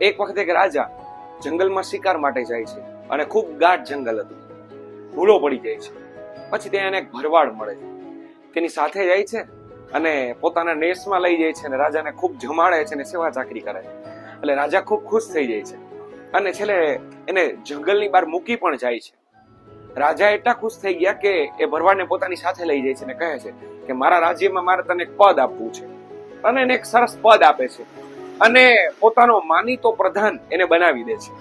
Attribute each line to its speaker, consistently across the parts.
Speaker 1: એક વખતે એક રાજા જંગલમાં શિકાર માટે જાય છે અને ખૂબ ગાઢ જંગલ હતું. ભૂલો પડી જાય છે. પછી ત્યાં એને એક ભરવાડ મળે છે. તેની સાથે જાય છે અને પોતાના નેસમાં લઈ જાય છે અને રાજાને ખૂબ જમાડે છે અને સેવા ચાકરી કરે છે. એટલે રાજા ખૂબ ખુશ થઈ જાય છે. અને છેલ્લે એને જંગલની બહાર મૂકી પણ જાય છે. રાજા એટલા ખુશ થઈ ગયા કે એ ભરવાડને પોતાની સાથે લઈ જાય છે અને કહે છે કે મારા રાજ્યમાં મારે તને એક પદ આપવું છે. અને એને એક સરસ પદ આપે છે. અને પોતાનો માનીતો પ્રધાન એને બનાવી દે છે.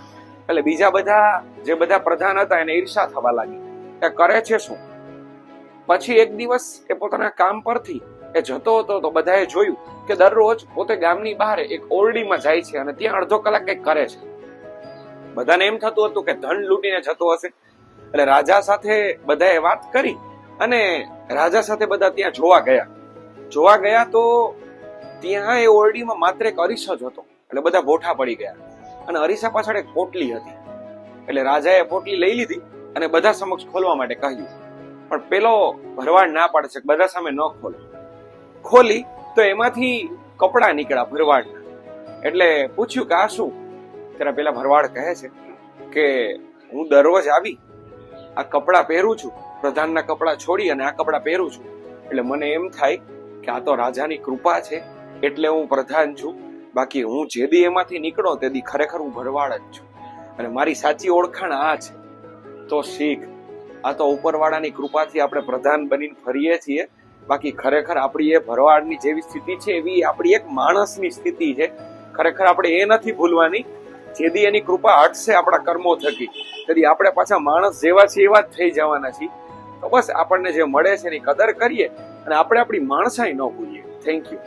Speaker 1: એટલે બીજા બધા, જે બધા પ્રધાન હતા એને ઈર્ષા થવા લાગી. એ કરે છે શું? પછી એક દિવસ એ પોતાના કામ પરથી એ જતો હતો તો બધાએ જોયું કે દરરોજ પોતે ગામની બહાર એક ઓરડીમાં જાય છે અને ત્યાં અડધો કલાક કંઈક કરે છે. બધાને એમ થતું હતું કે ધન લૂંટીને જતો હશે. એટલે રાજા સાથે બધાએ વાત કરી અને રાજા સાથે બધા ત્યાં જોવા ગયા. જોવા ગયા તો ત્યાં એ ઓરડીમાં માત્ર એક અરીસો જ હતો, એટલે બધા બોઠા પડી ગયા. અને અરીસા પાછળ એક પોટલી હતી. એટલે રાજાએ પોટલી લઈ લીધી અને બધા સમક્ષ ખોલવા માટે કહ્યું, પણ પેલો ભરવાડ ના પાડે છે, બધા સામે ન ખોલો. ખોલી તો એમાંથી કપડા નીકળ્યા ભરવાડના. એટલે પૂછ્યું કે આ શું? ત્યારે પેલા ભરવાડ કહે છે કે, હું દરરોજ આવી આ કપડાં પહેરું છું, પ્રધાનના કપડાં છોડી અને આ કપડાં પહેરું છું. એટલે મને એમ થાય કે આ તો રાજાની કૃપા છે. એટલે હું પ્રધાન છું. બાકી હું જે દી એમાંથી નીકળો તે દી ખરેખર હું ભરવાડ જ છું. અને મારી સાચી ઓળખાણ આ છે. તો શીખ, આ તો ઉપરવાળાની કૃપાથી આપણે પ્રધાન બનીને ફરીએ છીએ. બાકી ખરેખર આપણી એ ભરવાડની જેવી સ્થિતિ છે, એવી આપણી એક માણસની સ્થિતિ છે. ખરેખર આપણે એ નથી ભૂલવાની. જેદી એની કૃપા હટશે આપણા કર્મો થકી. તેથી આપણે પાછા માણસ જેવા છે એવા જ થઈ જવાના છીએ. તો બસ આપણને જે મળે છે એની કદર કરીએ અને આપણે આપણી માણસાઈ ન ભૂલીએ. Thank you